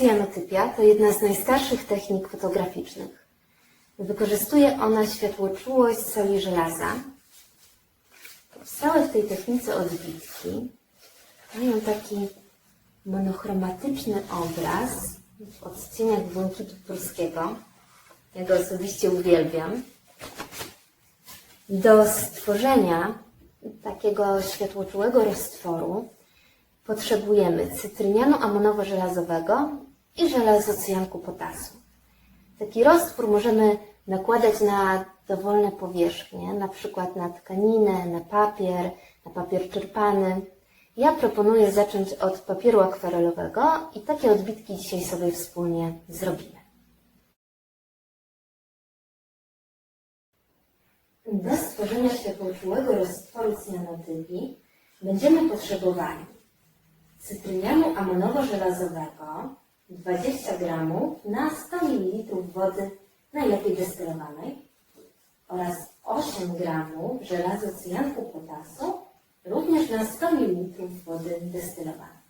Cyjanotypia to jedna z najstarszych technik fotograficznych. Wykorzystuje ona światłoczułość soli żelaza. Powstałe w tej technice odbitki mają taki monochromatyczny obraz w odcieniach błękitu pruskiego. Ja go osobiście uwielbiam. Do stworzenia takiego światłoczułego roztworu potrzebujemy cytrynianu amonowo-żelazowego i żelazo cyjanku potasu. Taki roztwór możemy nakładać na dowolne powierzchnie, na przykład na tkaninę, na papier, na papier czerpany. Ja proponuję zacząć od papieru akwarelowego i takie odbitki dzisiaj sobie wspólnie zrobimy. Do stworzenia światłoczułego roztworu cyjanotypi będziemy potrzebowali cytrynianu amonowo-żelazowego 20 gramów na 100 ml wody najlepiej destylowanej oraz 8 gramów żelazo cyjanku potasu również na 100 ml wody destylowanej.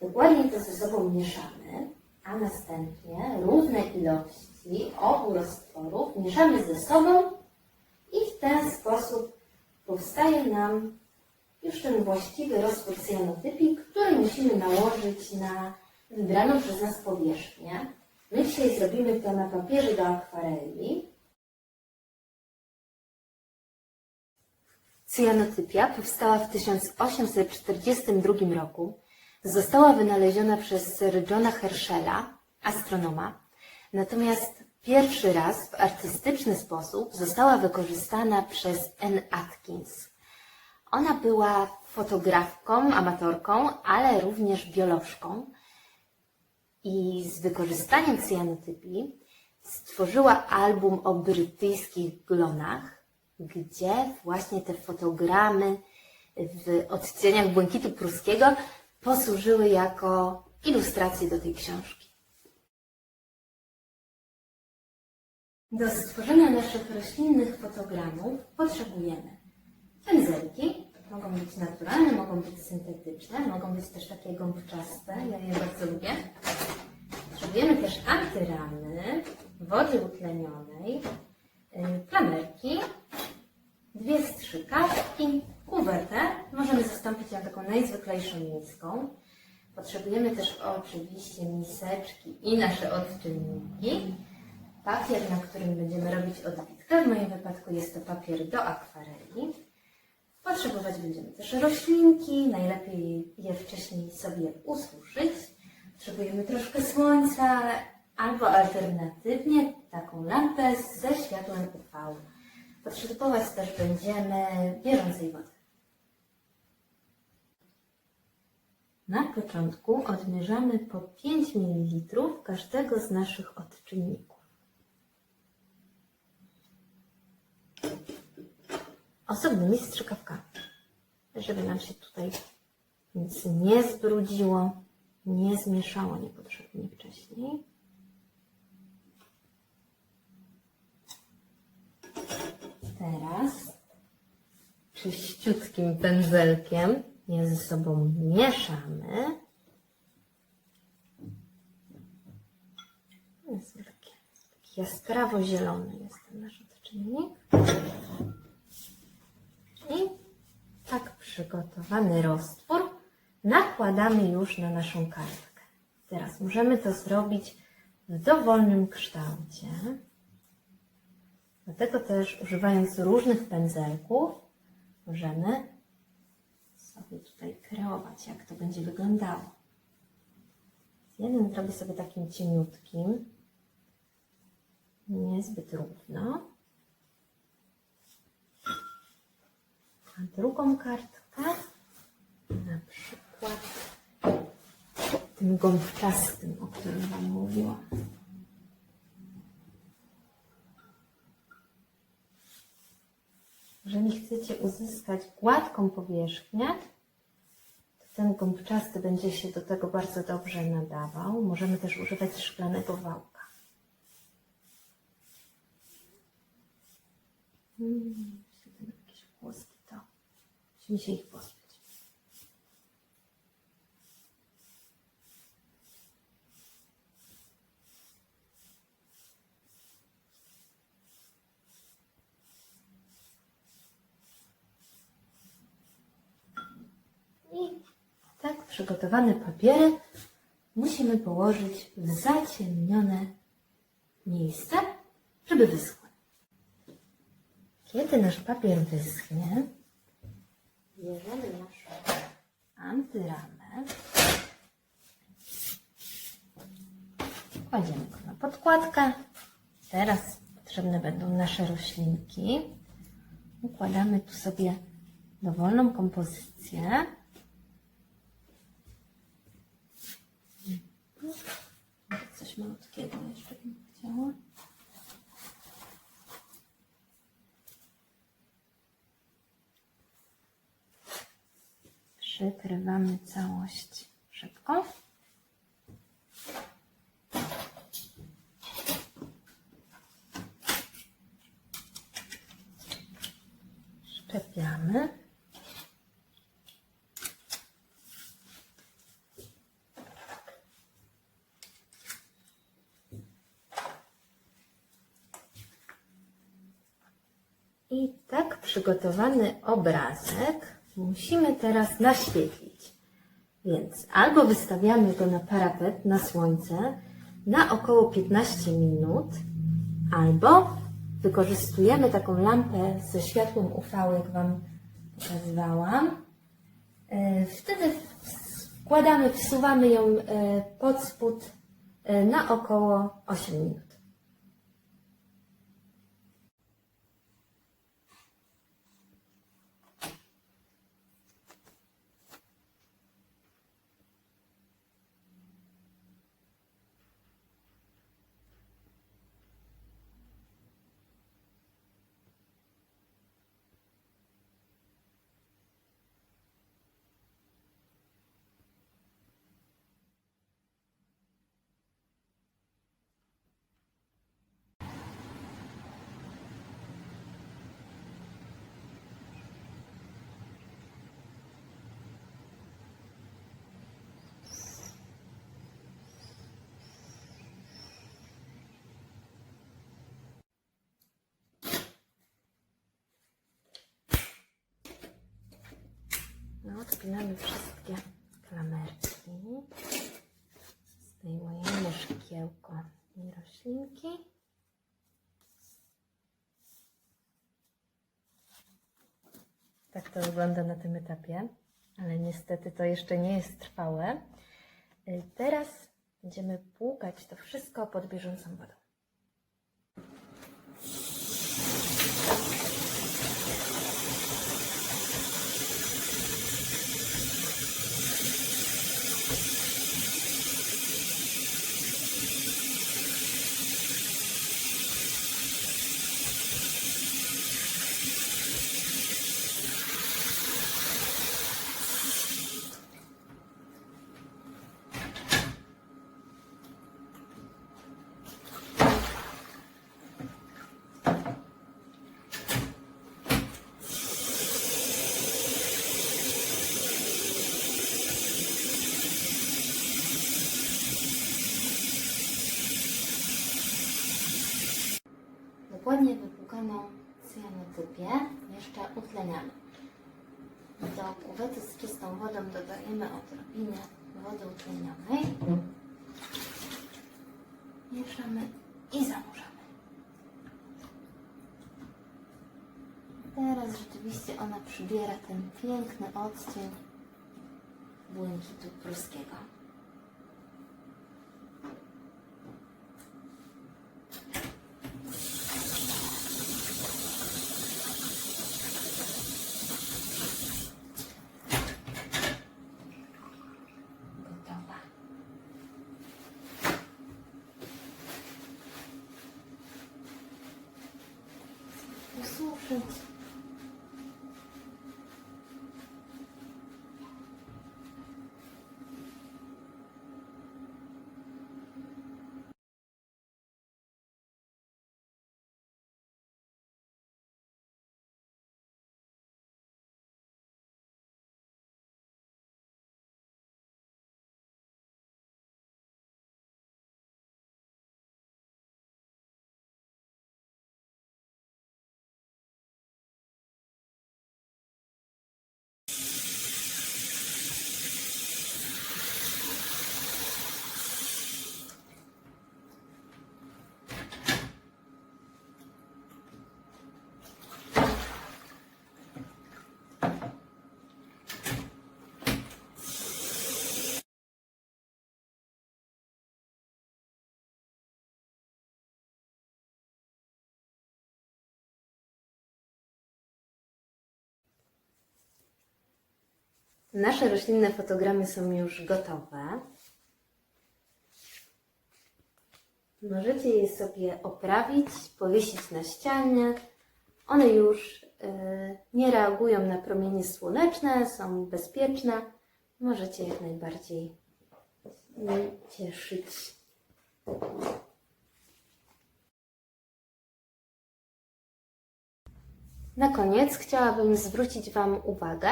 Dokładnie to ze sobą mieszamy, a następnie równe ilości obu roztworów mieszamy ze sobą i w ten sposób powstaje nam już ten właściwy roztwór cyjanotypi, który musimy nałożyć na wybraną przez nas powierzchnię. My dzisiaj zrobimy to na papierze do akwareli. Cyjanotypia powstała w 1842 roku. Została wynaleziona przez Sir Johna Herschela, astronoma. Natomiast pierwszy raz w artystyczny sposób została wykorzystana przez Anne Atkins. Ona była fotografką, amatorką, ale również biolożką i z wykorzystaniem cyjanotypii stworzyła album o brytyjskich glonach, gdzie właśnie te fotogramy w odcieniach błękitu pruskiego posłużyły jako ilustracje do tej książki. Do stworzenia naszych roślinnych fotogramów potrzebujemy pędzelki. Mogą być naturalne, mogą być syntetyczne, mogą być też takie gąbczaste. Ja je bardzo lubię. Potrzebujemy też antyramy, wody utlenionej, yy, planerki, dwie strzykawki, kuwertę. Możemy zastąpić ją taką najzwyklejszą miską. Potrzebujemy też oczywiście miseczki i nasze odczynniki. Papier, na którym będziemy robić odbitkę. W moim wypadku jest to papier do akwareli. Potrzebować będziemy też roślinki, najlepiej je wcześniej sobie ususzyć. Potrzebujemy troszkę słońca, albo alternatywnie taką lampę ze światłem UV. Potrzebować też będziemy bieżącej wody. Na początku odmierzamy po 5 ml każdego z naszych odczynników. Osobnymi strzykawkami, żeby nam się tutaj nic nie zbrudziło, nie zmieszało niepotrzebnie wcześniej. Teraz czyściutkim pędzelkiem je ze sobą mieszamy. Jest taki, taki jaskrawo-zielony jest ten nasz odczynnik. I tak przygotowany roztwór nakładamy już na naszą kartkę. Teraz możemy to zrobić w dowolnym kształcie. Dlatego też używając różnych pędzelków możemy sobie tutaj kreować, jak to będzie wyglądało. Jeden zrobię sobie takim cieniutkim, niezbyt równo. Drugą kartkę na przykład tym gąbczastym, o którym Wam mówiłam. Jeżeli chcecie uzyskać gładką powierzchnię, to ten gąbczasty będzie się do tego bardzo dobrze nadawał. Możemy też używać szklanego wałka. Hmm, jakieś włoski. Musimy się ich pozbyć. I tak przygotowane papiery musimy położyć w zaciemnione miejsce, żeby wyschły. Kiedy nasz papier wyschnie, bierzemy naszą antyramę, kładziemy go na podkładkę. Teraz potrzebne będą nasze roślinki. Układamy tu sobie dowolną kompozycję. Coś malutkiego jeszcze bym chciała. Przykrywamy całość szybką. Szczepiamy. I tak przygotowany obrazek musimy teraz naświetlić. Więc albo wystawiamy go na parapet, na słońce, na około 15 minut, albo wykorzystujemy taką lampę ze światłem UV, jak Wam pokazywałam. E, Wtedy wkładamy, wsuwamy ją e, pod spód e, na około 8 minut. No, odpinamy wszystkie klamerki. Zdejmujemy szkiełko i roślinki. Tak to wygląda na tym etapie, ale niestety to jeszcze nie jest trwałe. Y, Teraz będziemy płukać to wszystko pod bieżącą wodą. Dokładnie wypłukaną cyjanotypię jeszcze utleniamy. Do kuwety z czystą wodą dodajemy odrobinę wody utlenionej. Mieszamy i zanurzamy. Teraz rzeczywiście ona przybiera ten piękny odcień błękitu pruskiego. Thank you. Nasze roślinne fotogramy są już gotowe. Możecie je sobie oprawić, powiesić na ścianie. One już y, nie reagują na promienie słoneczne, są bezpieczne. Możecie jak najbardziej cieszyć. Na koniec chciałabym zwrócić Wam uwagę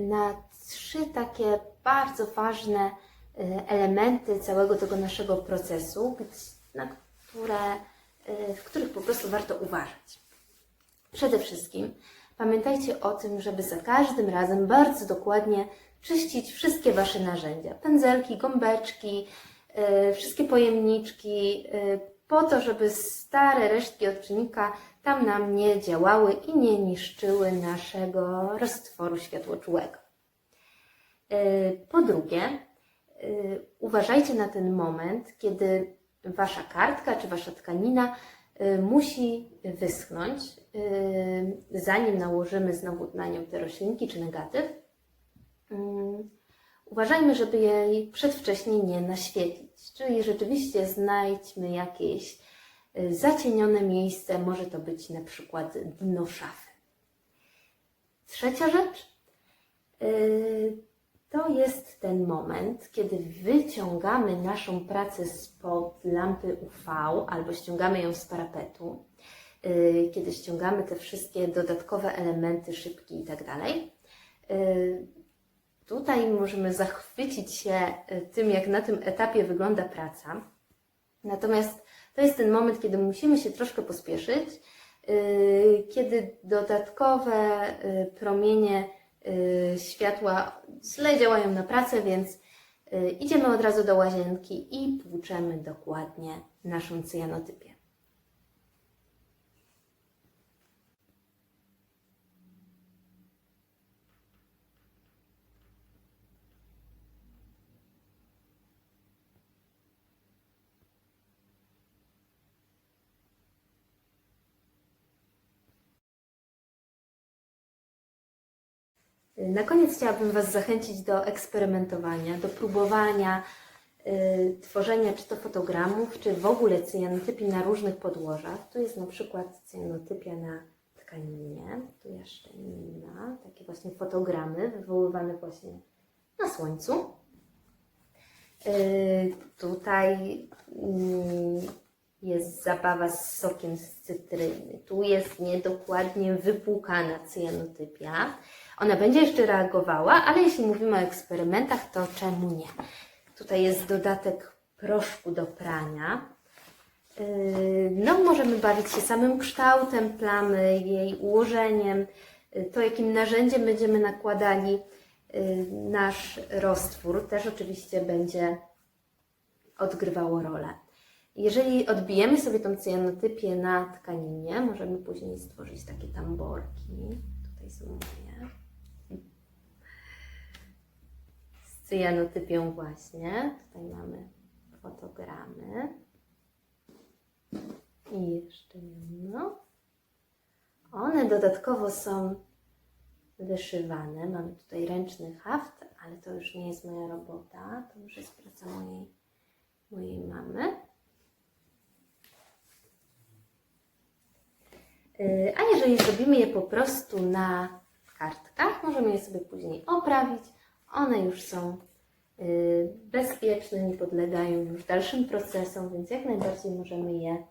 na trzy takie bardzo ważne y, elementy całego tego naszego procesu, na które, y, w których po prostu warto uważać. Przede wszystkim pamiętajcie o tym, żeby za każdym razem bardzo dokładnie czyścić wszystkie Wasze narzędzia. Pędzelki, gąbeczki, y, wszystkie pojemniczki, po to, żeby stare resztki odczynnika tam nam nie działały i nie niszczyły naszego roztworu światłoczułego. Y, Po drugie, y, uważajcie na ten moment, kiedy Wasza kartka czy Wasza tkanina y, musi wyschnąć, zanim nałożymy znowu na nią te roślinki czy negatyw. Mm, Uważajmy, żeby jej przedwcześnie nie naświetlić, czyli rzeczywiście znajdźmy jakieś y, zacienione miejsce, może to być na przykład dno szafy. Trzecia rzecz y, to jest ten moment, kiedy wyciągamy naszą pracę spod lampy UV albo ściągamy ją z parapetu, y, kiedy ściągamy te wszystkie dodatkowe elementy, szybki i tak dalej. Tutaj możemy zachwycić się y, tym, jak na tym etapie wygląda praca. Natomiast to jest ten moment, kiedy musimy się troszkę pospieszyć, y, kiedy dodatkowe y, promienie światła źle działają na pracę, więc idziemy od razu do łazienki i płuczemy dokładnie naszą cyjanotypię. Na koniec chciałabym Was zachęcić do eksperymentowania, do próbowania y, tworzenia czy to fotogramów, czy w ogóle cyjanotypii na różnych podłożach. Tu jest na przykład cyjanotypia na tkaninie, tu jeszcze inna, takie właśnie fotogramy wywoływane właśnie na słońcu. Y, tutaj mm, jest zabawa z sokiem z cytryny. Tu jest niedokładnie wypłukana cyjanotypia. Ona będzie jeszcze reagowała, ale jeśli mówimy o eksperymentach, to czemu nie? Tutaj jest dodatek proszku do prania. Yy, No, możemy bawić się samym kształtem plamy, jej ułożeniem, yy, to jakim narzędziem będziemy nakładali yy, nasz roztwór, też oczywiście będzie odgrywało rolę. Jeżeli odbijemy sobie tą cyjanotypię na tkaninie, możemy później stworzyć takie tamborki. Tutaj są moje. Z cyjanotypią właśnie. Tutaj mamy fotogramy. I jeszcze jedno. One dodatkowo są wyszywane. Mamy tutaj ręczny haft, ale to już nie jest moja robota. To już jest praca mojej, mojej mamy. Yy, A jeżeli zrobimy je po prostu na kartkach, możemy je sobie później oprawić. One już są yy, bezpieczne, nie podlegają już dalszym procesom, więc jak najbardziej możemy je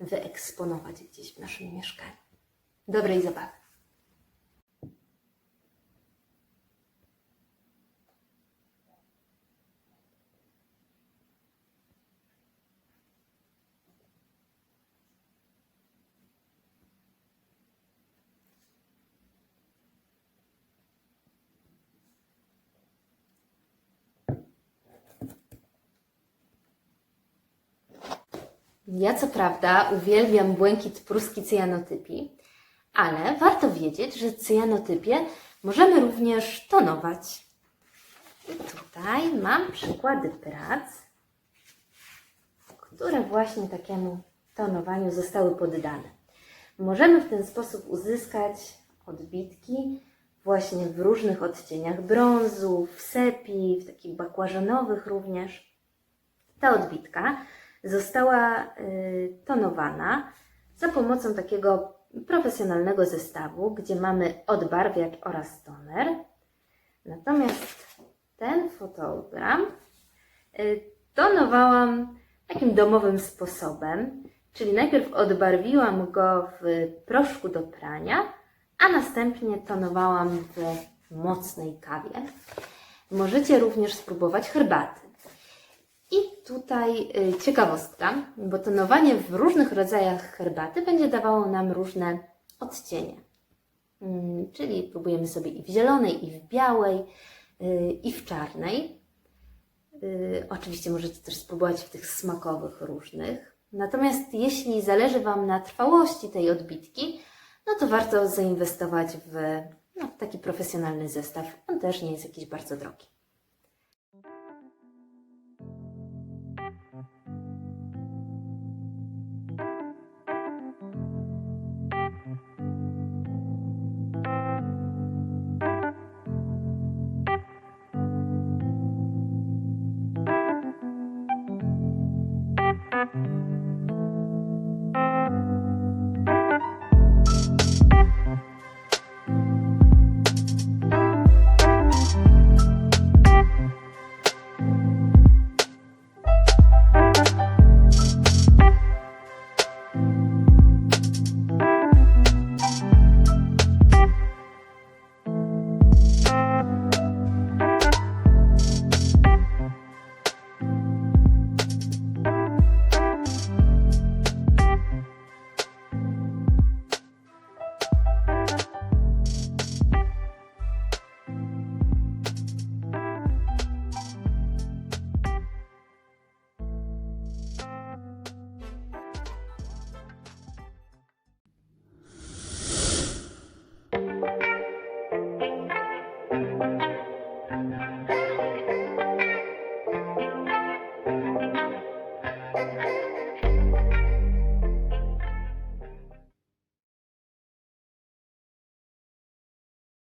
wyeksponować gdzieś w naszym mieszkaniu. Dobrej zabawy. Ja co prawda uwielbiam błękit pruski cyjanotypii, ale warto wiedzieć, że cyjanotypię możemy również tonować. I tutaj mam przykłady prac, które właśnie takiemu tonowaniu zostały poddane. Możemy w ten sposób uzyskać odbitki właśnie w różnych odcieniach brązu, w sepi, w takich bakłażanowych również. Ta odbitka została y, tonowana za pomocą takiego profesjonalnego zestawu, gdzie mamy odbarwiacz oraz toner. Natomiast ten fotogram y, tonowałam takim domowym sposobem, czyli najpierw odbarwiłam go w proszku do prania, a następnie tonowałam w mocnej kawie. Możecie również spróbować herbaty. Tutaj y, ciekawostka, bo tonowanie w różnych rodzajach herbaty będzie dawało nam różne odcienie. Mm, Czyli próbujemy sobie i w zielonej, i w białej, y, i w czarnej. Y, Oczywiście możecie też spróbować w tych smakowych różnych. Natomiast jeśli zależy Wam na trwałości tej odbitki, no to warto zainwestować w no, taki profesjonalny zestaw. On też nie jest jakiś bardzo drogi.